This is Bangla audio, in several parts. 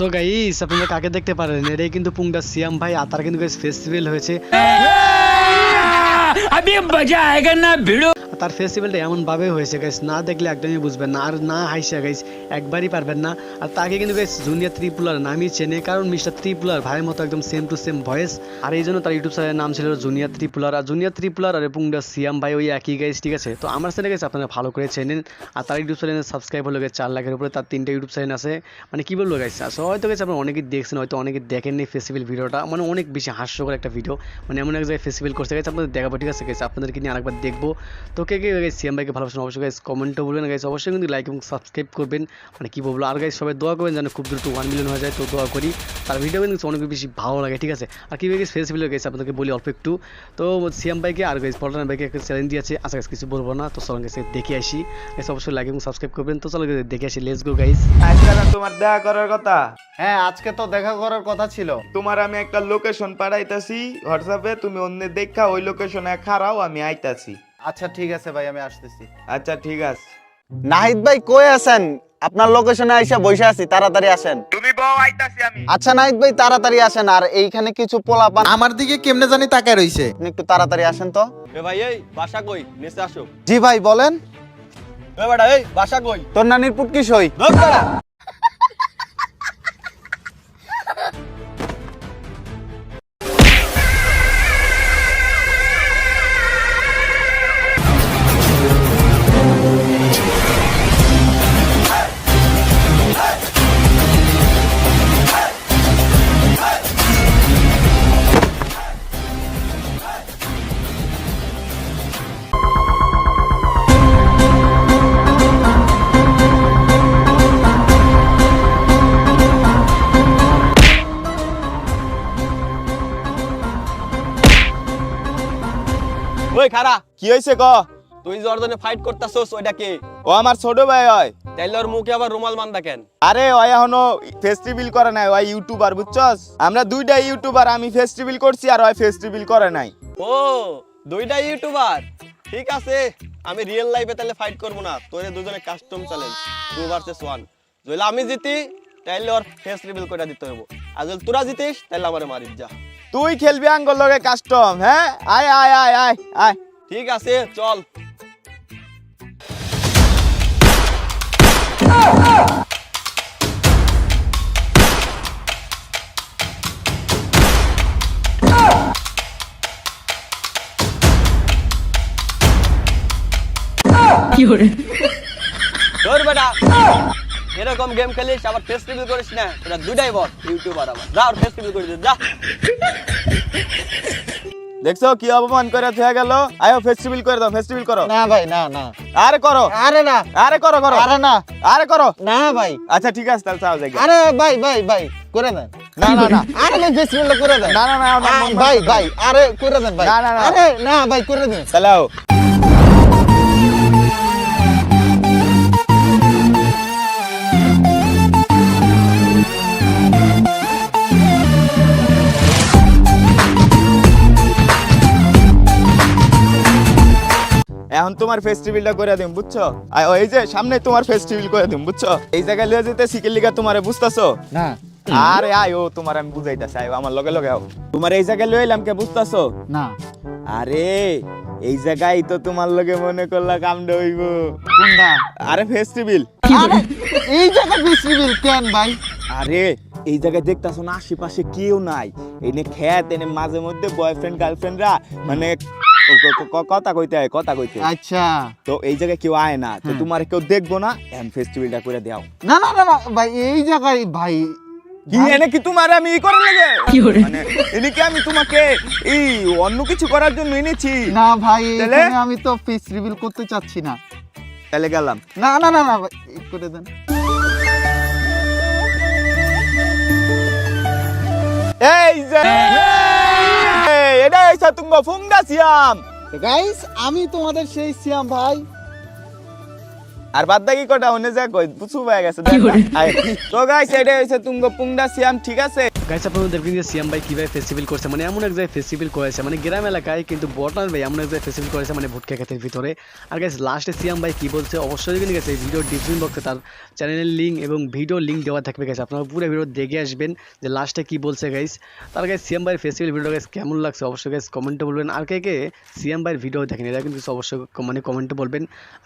সো গাইস আপনারা কাকে দেখতে পারেন এটাই কিন্তু পুংটা সিয়াম ভাই আর তার কিন্তু ফেস্টিভ্যাল হয়েছে अभी मजा आएगा ना भिड़ो আর তার ফেস্টিভ্যালটা এমন ভাবে হয়েছে গাইস না দেখলে একদমই বুঝবেন না, আর না হাইসা গাইস একবারই পারবেন না। আর তাকে কিন্তু গাইস জুনিয়র ত্রিপুলার নামই চেনে, কারণ মিস্টার ত্রিপুলার ভাইয়ের মতো একদম সেম টু সেম ভয়েস আর এই জন্য তার ইউটিউব চ্যানেলের নাম ছিল জুনিয়র ত্রিপুলার আর জুনিয়র ত্রিপুলার আর পুংটা সিয়াম ভাই ওই একই গাইস ঠিক আছে? তো আমার চ্যানেল গাইস আপনারা ভালো করে চেনেন। আর তার ইউটিউব চ্যানেলে সাবস্ক্রাইব হলো গেছে চার লাখের উপরে, তার তিনটা ইউটিউব চ্যানেল আছে। মানে কি বলব গাইস আসলে হয়তো গেছে আপনারা অনেকেই দেখছেন, হয়তো অনেকে দেখেননি ফেস্টিভ্যাল ভিডিওটা মানে অনেক বেশি হাস্যকর একটা ভিডিও মানে এমন এক জায়গায় ফেস্টিভ্যাল করতে গেছে আপনাদের দেখাবো, ঠিক আছে গেছে আপনাদেরকে নিয়ে আরেকবার দেখব। তো কে কে গাইস সিএম ভাইকে ভালোবাসেন অবশ্যই গাইস কমেন্টও বলবেন। গাইস অবশ্যই কিন্তু লাইক এবং সাবস্ক্রাইব করবেন। মানে কি বলব আর গাইস সবাই দোয়া করবেন যেন খুব দ্রুত ওয়ান মিলিয়ন হয়ে যায় তো দোয়া করি। তার ভিডিও কিন্তু অনেক বেশি ভালো লাগে ঠিক আছে? আর কি গাইস ফেস্টিভ্যাল গেছে আপনাদেরকে বলি অল্প একটু। তো সিএম ভাইকে আর গাইস পল্টন ভাইকে একটা চ্যালেঞ্জ দিয়েছে আচ্ছা guys, কিছু বলব না তো চলো গেছে দেখে আসি। গাইস অবশ্যই লাইক এবং সাবস্ক্রাইব করবেন। তো চলো guys, দেখে আসি লেটস গো গাইস আজকে না তোমার দেখা করার কথা? হ্যাঁ আজকে তো দেখা করার কথা ছিল। তোমার আমি একটা লোকেশন পাঠাইতাছি হোয়াটসঅ্যাপে তুমি অন্য দেখা ওই লোকেশনে খারাও আমি আইতাছি। আচ্ছা ঠিক আছে ভাই আমি আসতেছি। আচ্ছা ঠিক আছে। নাহিদ ভাই কই আছেন? আপনার লোকেশনে আইসা বসে আছি তাড়াতাড়ি আসেন। তুমি বউ আইতাছি আমি। আচ্ছা নাহিদ ভাই তাড়াতাড়ি আসেন আর এইখানে কিছু পোলাপান আমার দিকে কেমনে জানি তাকায় রইছে। আপনি একটু তাড়াতাড়ি আসেন তো। এ ভাই এই বাসা কই? নিচে আসো। জি ভাই বলেন। এ বেটা এই বাসা কই? তোর নানির পুটকি সই। ধর বেটা। ওই খারা কি হয়েছে ক? তুই অর্জনে ফাইট করতাছস ওইটা কে? ও আমার ছোট ভাই হয়। তাইলে ওর মুখে আবার রুমাল বান্ধা কেন? আরে ওই এখনও করে নাই ওই ইউটিউবার বুঝছস? আমরা দুইটা ইউটিউবার আমি করছি আর ওই করে নাই। ও দুইটা ইউটিউবার ঠিক আছে আমি রিয়েল লাইফে তাহলে ফাইট করব না। তোরে দুজনে custom challenge two versus one যদি আমি জিতি তাইলে ওর ফেস রিভিল করে দিতে হবে আর যদি তোরা জিতিস তাহলে আমারে মারিস যা। তুই খেলবি আঙ্গল লগে কাস্টম হ্যাঁ? আয় আয় আয় আয় আয়। ঠিক আছে চল। ধর বেটা। এরকম গেম খেলিস আবার ফেস রিভিল করিস না এটা দুটাই বল ইউটিউবার আবার। যা ওর ফেস রিভিল করে দে যা। দেখছ কি অপমান করে হয়ে গেল? আয়ো ফেস্টিভ্যাল করে দাও ফেস্টিভ্যাল করো। না ভাই না না। আরে করো। আরে না। আরে করো করো। আরে না। আরে করো। না ভাই। আচ্ছা ঠিক আছে তাহলে চাও যাই আরে ভাই ভাই ভাই করে দেন। না না না। আরে ভাই ফেস্টিভ্যালটা করে দেন। না না না না, ভাই ভাই আরে করে দেন ভাই। না, না, না। আরে না ভাই করে দেন। তাহলে এখন তোমার ফেস্টিভ্যালটা করে দিম বুঝছ? আর এই যে সামনে তোমার ফেস্টিভ্যাল করে দিম বুঝছ? এই জায়গায় লিয়ে যেতে শিখের লিগা তোমারে বুঝতাছো? না। আরে আয় ও তোমার আমি বুঝাইতাছি আয় আমার লগে লগে আও। তোমার এই জায়গায় লয়ে এলাম কে বুঝতাছো? না। আরে এই জায়গায় তো তোমার লগে মনে করলা কামড়া হইব। কোনটা? আরে ফেস্টিভ্যাল আরে এই জায়গা ফেস্টিভ্যাল কেন ভাই? আরে এই জায়গায় দেখতাছো না আশেপাশে কেউ নাই। এনে খেত এনে মাঝে মধ্যে বয়ফ্রেন্ড গার্লফ্রেন্ডরা মানে কথা কইতে হয় কথা কইতে। আচ্ছা। তো এই জায়গায় কেউ আয় না তো তোমার কেউ দেখব না এম ফেস্টিভ্যালটা করে দাও। না না না না ভাই এই জায়গায় ভাই কি এনে কি তোমার আমি ই করার লাগে? মানে এনে কি আমি তোমাকে এই অন্য কিছু করার জন্য এনেছি? না ভাই এখানে আমি তো ফেস রিভিল করতে চাচ্ছি না। তাহলে গেলাম। না না না না ভাই এই করে দেন। এই যে এই, এটা এসে তুমি ফুংডা সিয়াম। গাইস আমি তোমাদের সেই সিয়াম ভাই। আর বাদ বাকি কটা অন্য জায়গায় কই? পুছু হয়ে গেছে তো গাইস এটা হইছে তুঙ্গ পুংডা সিয়াম ঠিক আছে? গাইস, আপনারা দেখবেন যে সিএম ভাই কীভাবে ফেস্টিভ্যাল করছে মানে এমন এক জায়গায় ফেস্টিভ্যাল করেছে মানে গ্রাম এলাকায় কিন্তু বটনার ভাই এমন এক জায়গায় ফেস্টিভ্যাল করেছে মানে ভুটকা ক্ষেতের ভিতরে। আর গাইস লাস্টে সিএম ভাই কি বলছে, অবশ্যই কিন্তু গেছে ভিডিও ডিসক্রিপশন বক্সে তার চ্যানেলের লিঙ্ক এবং ভিডিও লিঙ্ক দেওয়া থাকবে গেছে আপনারা পুরো ভিডিও দেখে আসবেন যে লাস্টে কি বলছে গাইস। তার গাইস, সিএম ভাইয়ের ফেস্টিভ্যাল ভিডিও গাইস কেমন লাগছে, অবশ্যই গাইস কমেন্টে বলবেন। আর কে কে সিএম ভাইয়ের ভিডিও দেখেন এটা কিন্তু অবশ্যই মানে কমেন্টে বলবেন।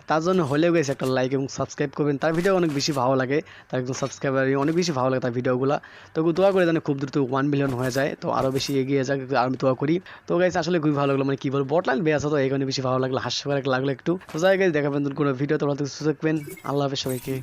তার জন্য হলেও গেছে একটা লাইক এবং সাবস্ক্রাইব করবেন, তার ভিডিও অনেক বেশি ভালো লাগে, তার একজন সাবস্ক্রাইবার অনেক বেশি ভালো লাগে তার ভিডিওগুলো তো দোয়া করে জানে খুব দ্রুত ওয়ান মিলিয়ন হয়ে যায়, তো আরও বেশি এগিয়ে যাক, আমি তোয়া করি। তো গাইস আসলে খুবই ভালো লাগল মানে কি বলব বটলাইন বেয়ে আছে তো, এই কারণে বেশি ভালো লাগল, হাস্যকর লাগল একটু। তো যাই গাইস দেখাবেন কোনো ভিডিও তো সুযোগ পেন আল্লাহ হাফেজ সবাইকে।